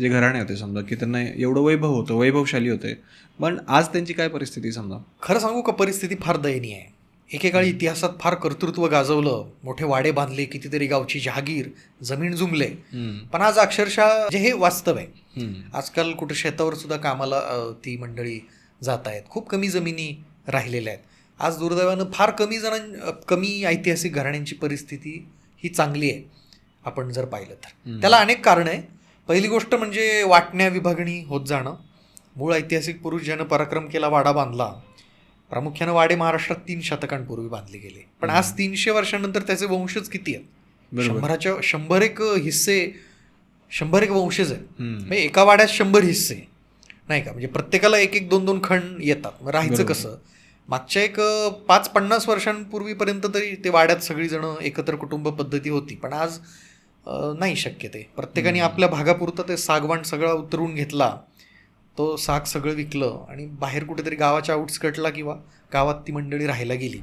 जे घराणे होते समजा की त्यांना एवढं वैभव होतं वैभवशाली होते. पण आज त्यांची काय परिस्थिती समजा? खरं सांगू का परिस्थिती फार दयनीय आहे. एकेकाळी इतिहासात फार कर्तृत्व गाजवलं मोठे वाडे बांधले कितीतरी गावची जहागीर जमीन जुमले. पण आज अक्षरशः जे हे वास्तव आहे. आजकाल कुठे शेतावर सुद्धा कामाला ती मंडळी जात आहेत. खूप कमी जमिनी राहिलेल्या आहेत. आज दुर्दैवानं फार कमी जणां कमी ऐतिहासिक घराण्यांची परिस्थिती ही चांगली आहे आपण जर पाहिलं तर. त्याला अनेक कारणं आहे. पहिली गोष्ट म्हणजे वाटण्या विभागणी होत जाणं. मूळ ऐतिहासिक पुरुष ज्यानं पराक्रम केला वाडा बांधला प्रामुख्यानं वाडे महाराष्ट्रात तीन शतकांपूर्वी बांधले गेले. पण आज तीनशे वर्षानंतर त्याचे वंशज किती आहेत. शंभराच्या शंभर एक हिस्से शंभर एक वंशज आहेत. म्हणजे एका वाड्यात शंभर हिस्से. नाही का? म्हणजे प्रत्येकाला एक एक दोन दोन खंड येतात. राहायचं. कसं? मागच्या एक पाच पन्नास वर्षांपूर्वीपर्यंत तरी ते वाड्यात सगळीजण एकत्र कुटुंब पद्धती होती. पण आज नाही शक्य ते. प्रत्येकाने आपल्या भागापुरतं ते सागवान सगळा उतरवून घेतला तो साग सगळं विकलं आणि बाहेर कुठेतरी गावाच्या आउटस्कटला किंवा गावात ती मंडळी राहायला गेली.